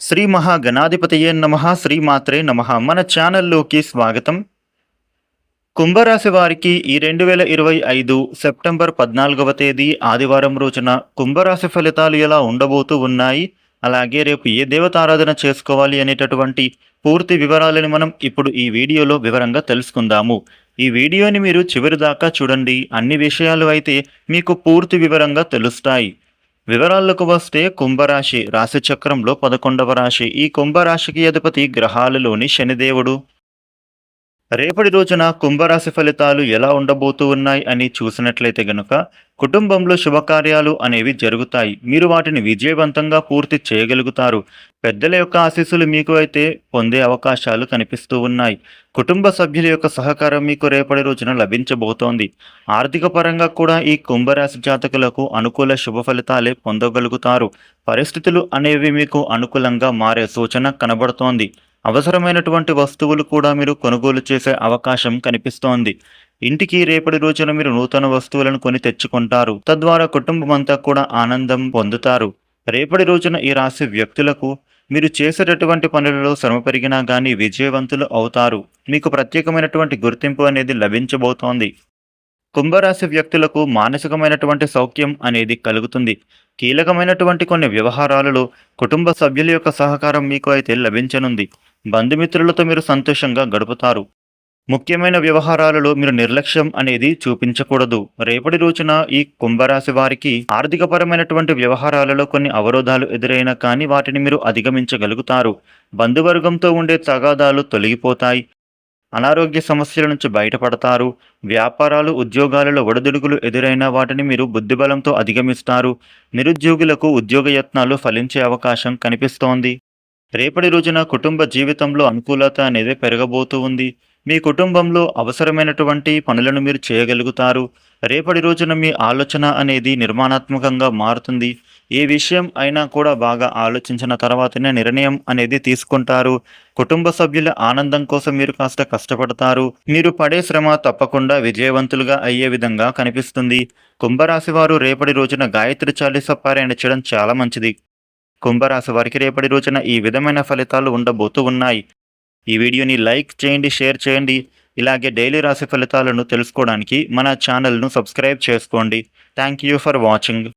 శ్రీ మహాగణాధిపతయే నమ శ్రీమాత్రే నమ. మన ఛానల్లోకి స్వాగతం. కుంభరాశి వారికి ఈ రెండు వేల ఇరవై ఐదు సెప్టెంబర్ పద్నాలుగవ తేదీ ఆదివారం రోజున కుంభరాశి ఫలితాలు ఎలా ఉండబోతూ ఉన్నాయి అలాగే రేపు ఏ దేవతారాధన చేసుకోవాలి అనేటటువంటి పూర్తి వివరాలను మనం ఇప్పుడు ఈ వీడియోలో వివరంగా తెలుసుకుందాము. ఈ వీడియోని మీరు చివరి దాకా చూడండి. అన్ని విషయాలు అయితే మీకు పూర్తి వివరంగా తెలుస్తాయి. వివరాలకు వస్తే కుంభరాశి రాశి చక్రంలో పదకొండవ రాశి. ఈ కుంభరాశికి అధిపతి గ్రహాలలోని శనిదేవుడు. రేపటి రోజున కుంభరాశి ఫలితాలు ఎలా ఉండబోతూ ఉన్నాయి అని చూసినట్లయితే గనుక కుటుంబంలో శుభకార్యాలు అనేవి జరుగుతాయి. మీరు వాటిని విజయవంతంగా పూర్తి చేయగలుగుతారు. పెద్దల యొక్క ఆశీస్సులు మీకు అయితే పొందే అవకాశాలు కనిపిస్తూ ఉన్నాయి. కుటుంబ సభ్యుల యొక్క సహకారం మీకు రేపటి రోజున లభించబోతోంది. ఆర్థిక పరంగా కూడా ఈ కుంభరాశి జాతకులకు అనుకూల శుభ ఫలితాలే పొందగలుగుతారు. పరిస్థితులు అనేవి మీకు అనుకూలంగా మారే సూచన కనబడుతోంది. అవసరమైనటువంటి వస్తువులు కూడా మీరు కొనుగోలు చేసే అవకాశం కనిపిస్తోంది. ఇంటికి రేపటి రోజున మీరు నూతన వస్తువులను కొని తెచ్చుకుంటారు. తద్వారా కుటుంబం అంతా కూడా ఆనందం పొందుతారు. రేపటి రోజున ఈ రాశి వ్యక్తులకు మీరు చేసేటటువంటి పనులలో శ్రమ పెరిగినా కానీ విజయవంతులు అవుతారు. మీకు ప్రత్యేకమైనటువంటి గుర్తింపు అనేది లభించబోతోంది. కుంభరాశి వ్యక్తులకు మానసికమైనటువంటి సౌఖ్యం అనేది కలుగుతుంది. కీలకమైనటువంటి కొన్ని వ్యవహారాలలో కుటుంబ సభ్యుల యొక్క సహకారం మీకు అయితే లభించనుంది. బంధుమిత్రులతో మీరు సంతోషంగా గడుపుతారు. ముఖ్యమైన వ్యవహారాలలో మీరు నిర్లక్ష్యం అనేది చూపించకూడదు. రేపటి రోజున ఈ కుంభరాశి వారికి ఆర్థికపరమైనటువంటి వ్యవహారాలలో కొన్ని అవరోధాలు ఎదురైనా కానీ వాటిని మీరు అధిగమించగలుగుతారు. బంధువర్గంతో ఉండే తగాదాలు తొలగిపోతాయి. అనారోగ్య సమస్యల నుంచి బయటపడతారు. వ్యాపారాలు ఉద్యోగాలలో ఒడిదుడుకులు ఎదురైన వాటిని మీరు బుద్ధిబలంతో అధిగమిస్తారు. నిరుద్యోగులకు ఉద్యోగ యత్నాలు ఫలించే అవకాశం కనిపిస్తోంది. రేపటి రోజున కుటుంబ జీవితంలో అనుకూలత అనేది పెరగబోతూ ఉంది. మీ కుటుంబంలో అవసరమైనటువంటి పనులను మీరు చేయగలుగుతారు. రేపటి రోజున మీ ఆలోచన అనేది నిర్మాణాత్మకంగా మారుతుంది. ఏ విషయం అయినా కూడా బాగా ఆలోచించిన తర్వాతనే నిర్ణయం అనేది తీసుకుంటారు. కుటుంబ సభ్యుల ఆనందం కోసం మీరు కాస్త కష్టపడతారు. మీరు పడే శ్రమ తప్పకుండా విజయవంతులుగా అయ్యే విధంగా కనిపిస్తుంది. కుంభరాశి వారు రేపటి రోజున గాయత్రి చాలీస పారాయణ చేయడం చాలా మంచిది. కుంభరాశి వారికి రేపటి రోజున ఈ విధమైన ఫలితాలు ఉండబోతూ ఉన్నాయి. ఈ వీడియోని లైక్ చేయండి షేర్ చేయండి. ఇలాగే డైలీ రాశి ఫలితాలను తెలుసుకోవడానికి మన ఛానల్ను సబ్స్క్రైబ్ చేసుకోండి. Thank you for watching.